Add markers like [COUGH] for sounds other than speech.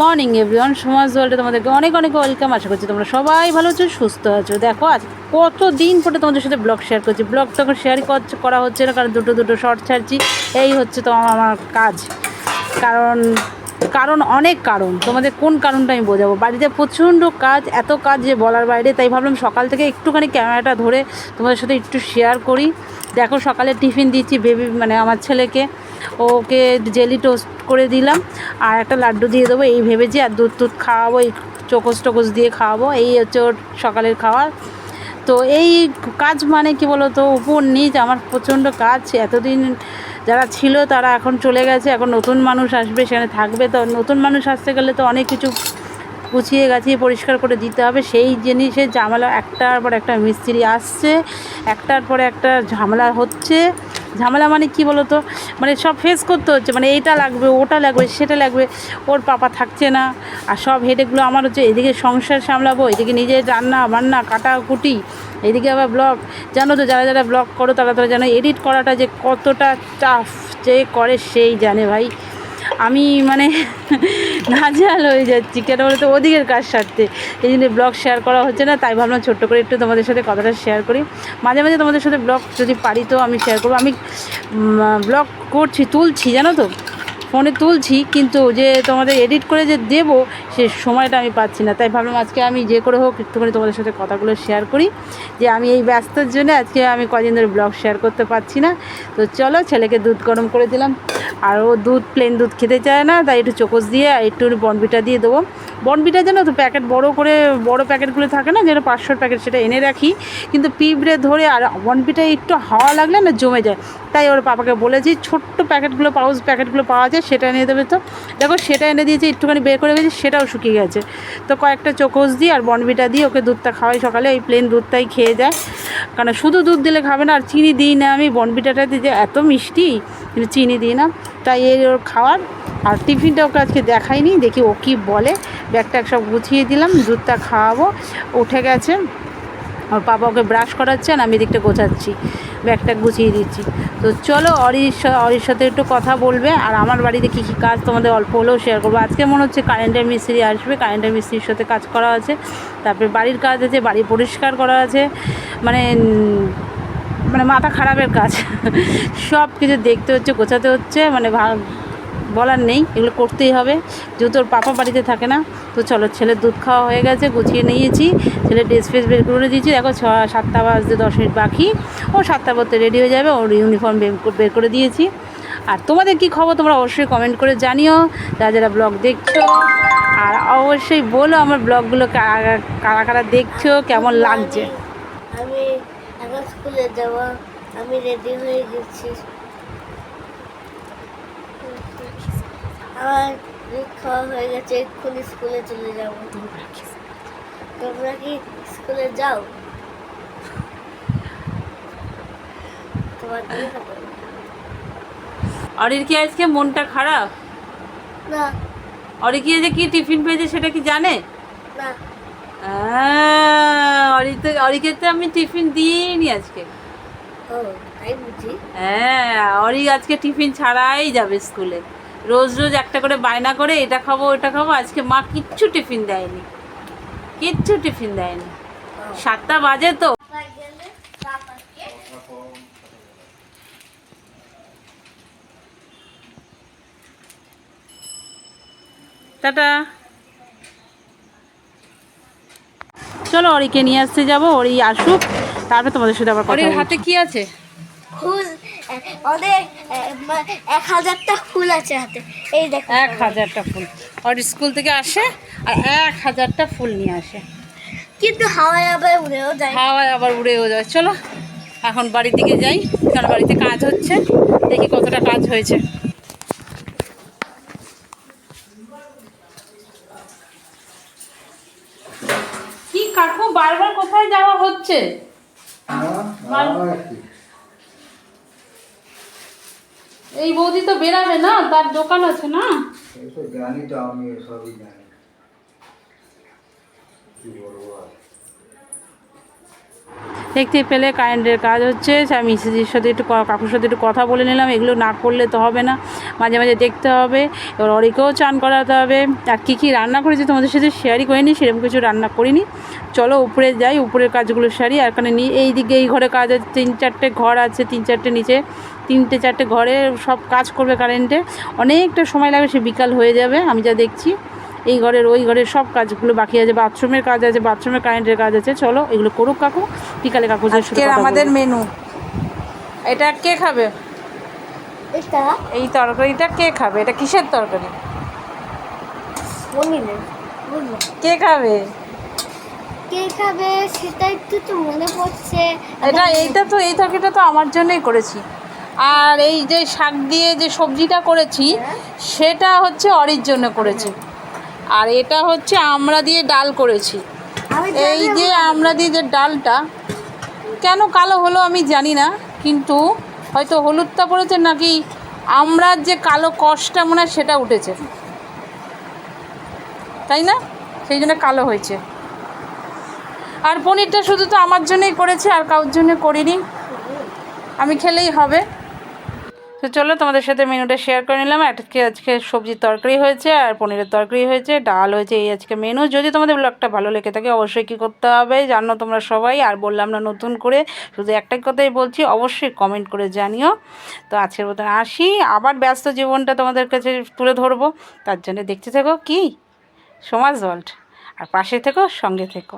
Morning everyone সমাজ ওয়ার্ল্ডে তোমাদেরকে অনেক অনেক ওয়েলকাম আশা করছি। তোমরা সবাই ভালো আছো, সুস্থ আছো। দেখো, আজ কত দিন পরে তোমাদের সাথে ব্লগ শেয়ার করছি। ব্লগ তখন শেয়ার করা হচ্ছে না, কারণ দুটো দুটো শর্ট ছাড়ছি। এই হচ্ছে তো আমার কাজ। কারণ কারণ, অনেক কারণ। তোমাদের কোন কারণটা আমি বোঝাবো? বাড়িতে প্রচণ্ড কাজ, এত কাজ যে বলার বাইরে, তাই ভাবলাম সকাল থেকে একটুখানি ক্যামেরাটা ধরে তোমাদের সাথে একটু শেয়ার করি। দেখো, সকালে টিফিন দিচ্ছি বেবি মানে আমার ছেলেকে। ওকে জেলি টোস্ট করে দিলাম। আর একটা লাড্ডু দিয়ে দেবো, এই ভেবেছি, আর দুধ টুধ খাওয়াবো, এই চোকস টোকস দিয়ে খাওয়াবো, এই হচ্ছে ওর সকালের খাওয়ার। তো এই কাজ মানে কি বলো তো উপর নিচ, আমার প্রচণ্ড কাজ। এতদিন যারা ছিল তারা এখন চলে গেছে, এখন নতুন মানুষ আসবে, সেখানে থাকবে। তো নতুন মানুষ আসতে গেলে তো অনেক কিছু গুছিয়ে গাছিয়ে পরিষ্কার করে দিতে হবে। সেই জিনিসের ঝামেলা, একটার পর একটা মিস্ত্রি আসছে, একটার পর একটা ঝামেলা হচ্ছে। ঝামেলা মানে কি তো মানে সব ফেস করতে হচ্ছে মানে এইটা লাগবে, ওটা লাগবে, সেটা লাগবে, ওর পাপা থাকছে না। আর সব হেডেকগুলো আমার হচ্ছে, এদিকে সংসার সামলাবো, এদিকে নিজের রান্না বান্না কাটা কুটি এদিকে আবার ব্লগ জানো তো যারা যারা ব্লগ করো তারা তারা জানো এডিট করাটা যে কতটা টাফ যে করে সেই জানে ভাই। আমি মানে [LAUGHS] নাজেহাল হয়ে যাচ্ছি, কেন বলতো ওদিকের কাজ সারতে। এই জন্য ব্লগ শেয়ার করা হচ্ছে না, তাই ভাবলাম ছোট্ট করে একটু তোমাদের সাথে কথাটা শেয়ার করি। মাঝে মাঝে তোমাদের সাথে ব্লগ যদি পারি তো আমি শেয়ার করব। আমি ব্লগ করছি, তুলছি, জানো তো? ফোনে তুলছি, কিন্তু যে তোমাদের এডিট করে যে দেব, সে সময়টা আমি পাচ্ছি না। তাই ভাবলাম আজকে আমি যে করে হোক, একটুখানি তোমাদের সাথে কথাগুলো শেয়ার করি, যে আমি এই ব্যস্তর জন্য আজকে আমি কদিন ধরে ব্লগ শেয়ার করতে পারছি না। তো চলো, ছেলেকে দুধ গরম করে দিলাম। আর ও দুধ প্লেন দুধ খেতে চায় না, তাই একটু চোকস দিয়ে একটু বনবিটা দিয়ে দেবো। বনবিটা যেন তো প্যাকেট বড় করে, বড় প্যাকেটগুলো থাকে না যেন পাঁচশোর প্যাকেট সেটা এনে রাখি। কিন্তু পিঁপড়ে ধরে আর বনবিটা একটু হাওয়া লাগলে না জমে যায়। তাই ওর পাপাকে বলেছি, ছোট্ট প্যাকেটগুলো, পাউচ প্যাকেটগুলো পাওয়া যায়, সেটা এনে দেবে তো। দেখো, সেটা এনে দিয়েছি, একটুখানি বের করে দিয়েছি সেটাও শুকিয়ে গেছে। তো কয়েকটা চোকস দিই আর বনবিটা দিয়ে ওকে দুধটা খাওয়াই সকালে, এই প্লেন দুধটাই খেয়ে যায়। কারণ শুধু দুধ দিলে খাবে না, আর চিনি দিই না আমি। বনবিটাটাতে যে এত মিষ্টি, কিন্তু চিনি দিই না। তাই এই ওর খাওয়ার আর টিফিনটা ওকে আজকে দেখাইনি, দেখি ও কী বলে। ব্যাগটা সব গুছিয়ে দিলাম, দুধটা খাওয়াবো। উঠে গেছে। ওর পাপা ওকে ব্রাশ করাচ্ছেন আমি দিকটা গোছাচ্ছি। ব্যাগটা গুছিয়ে দিচ্ছি। তো চলো অরির অরির সাথে একটু কথা বলবে আর আমার বাড়িতে কী কী কাজ তোমাদের অল্প হলেও শেয়ার করব। আজকে মনে হচ্ছে কারেন্টের মিস্ত্রি আসবে কারেন্টের মিস্ত্রির সাথে কাজ করা আছে। তারপরে বাড়ির কাজ আছে, বাড়ি পরিষ্কার করা আছে। মানে মানে মাথা খারাপের কাজ। সব কিছু দেখতে হচ্ছে, গোছাতে হচ্ছে মানে বলার নেই, এগুলো করতেই হবে। যেহেতু ওর পাপা বাড়িতে থাকে না, তো চলো ছেলের দুধ খাওয়া হয়ে গেছে, গুছিয়ে নিয়েছি। ছেলের ড্রেস ফ্রেস বের করে দিয়েছি। দেখো ছ, সাতটা বাজতে দশ মিনিট বাকি। ও সাতটা পড়তে রেডি হয়ে যাবে, ওর ইউনিফর্ম বের করে দিয়েছি। আর তোমাদের কি খবর তোমরা অবশ্যই কমেন্ট করে জানিও। যারা যারা ব্লগ দেখছ, আর অবশ্যই বলো আমার ব্লগগুলো কারা কারা দেখছ, কেমন লাগছে? আমি এখন স্কুলে যাব, আমি রেডি হয়ে গেছি। আমার খাওয়া হয়ে গেছে এক্ষুনি স্কুলে চলে যাব। তোমরা কি স্কুলে যাও? তোমার অরির কি আজকে মনটা খারাপ? না। অরি কি যে কি টিফিন পেয়েছে সেটা কি জানে? না। অরিকে তো আমি টিফিন দিইনি আজকে। ও তাই বুঝি। হ্যাঁ অরি আজকে টিফিন ছাড়াই যাবে স্কুলে। রোজ রোজ একটা করে বায়না করে এটা খাব ওটা খাব আজকে মা কিচ্ছু টিফিন দেয়নি। কিচ্ছু টিফিন দেয়নি। সাতটা বাজে তো। টাটা। চলো অরিকে নিয়ে আসতে যাব অরি আসুক তারপরে তোমাদের সাথে আবার অরির। হাতে কি আছে? ফুল অনেক এক হাজারটা ফুল আছে হাতে। এই দেখো। এক হাজারটা ফুল। ওর স্কুল থেকে আসে আর এক হাজারটা ফুল নিয়ে আসে। কিন্তু হাওয়ায় আবার উড়েও যায়। হাওয়ায় আবার উড়েও যায়। চলো এখন বাড়ির দিকে যাই। কারণ বাড়িতে কাজ হচ্ছে? দেখি কতটা কাজ হয়েছে। কি কাকু বারবার কোথায় যাওয়া হচ্ছে? এই বৌদি তো বেরাবে না, তার দোকান আছে না? জানি তো, আমি সবই জানি। কি বলব দেখতে পেলে কারেন্টের কাজ হচ্ছে আমি মিসিজির সাথে একটু কাকুর সাথে একটু কথা বলে নিলাম, এগুলো না করলে তো হবে না। মাঝে মাঝে দেখতে হবে, এবার অরিকেও চান করাতে হবে। আর কী কী রান্না করেছি তোমাদের সাথে শেয়ারই করিনি, সেরকম কিছু রান্না করিনি। চলো উপরে যাই, উপরের কাজগুলো সারি, আর নিয়ে এই দিকে এই ঘরে কাজ আছে, তিন চারটে ঘর আছে, তিন চারটে নিচে, তিনটে চারটে ঘরে সব কাজ করবে কারেন্টে। অনেকটা সময় লাগবে, সে বিকাল হয়ে যাবে, আমি যা দেখছি। এই ঘরের ওই ঘরের সব কাজগুলো বাকি আছে বাথরুমের কাজ আছে বাথরুমের কারেন্টের কাজ আছে। চলো এগুলো করুক কাকু বিকালে কাকু আমাদের মেনু এটা কে খাবে? এই তরকারিটা কে খাবে? এটা কিসের তরকারি? কে খাবে? কে খাবে সেটা একটু তো মনে পড়ছে। এটা এইটা তো এই তরকারিটা তো আমার জন্যই করেছি। আর এই যে শাক দিয়ে যে সবজিটা করেছি সেটা হচ্ছে অরির জন্য করেছি। আর এটা হচ্ছে আমরা দিয়ে ডাল করেছি। এই যে আমরা দিয়ে যে ডালটা কেন কালো হলো আমি জানি না কিন্তু হয়তো হলুদটা পড়েছে নাকি আমরার যে কালো কষটা মনে হয় সেটা উঠেছে। তাই না? সেই জন্য কালো হয়েছে। আর পনিরটা শুধু তো আমার জন্যই করেছে আর কারোর জন্য করিনি। আমি খেলেই হবে। তো চলো তোমাদের সাথে মেনুটা শেয়ার করে নিলাম। আজকে আজকে সবজির তরকারি হয়েছে আর পনিরের তরকারি হয়েছে, ডাল হয়েছে, এই আজকে মেনু যদি তোমাদের ব্লগটা ভালো লেগে থাকে অবশ্যই কী করতে হবে জানো তোমরা সবাই। আর বললাম না নতুন করে, শুধু একটাই কথাই বলছি, অবশ্যই কমেন্ট করে জানিও। তো আজকের মতন আসি। আবার ব্যস্ত জীবনটা তোমাদের কাছে তুলে ধরবো। তার জন্য দেখতে থেকো কি? সমাজ ওয়ার্ল্ড আর পাশে থেকো, সঙ্গে থেকো।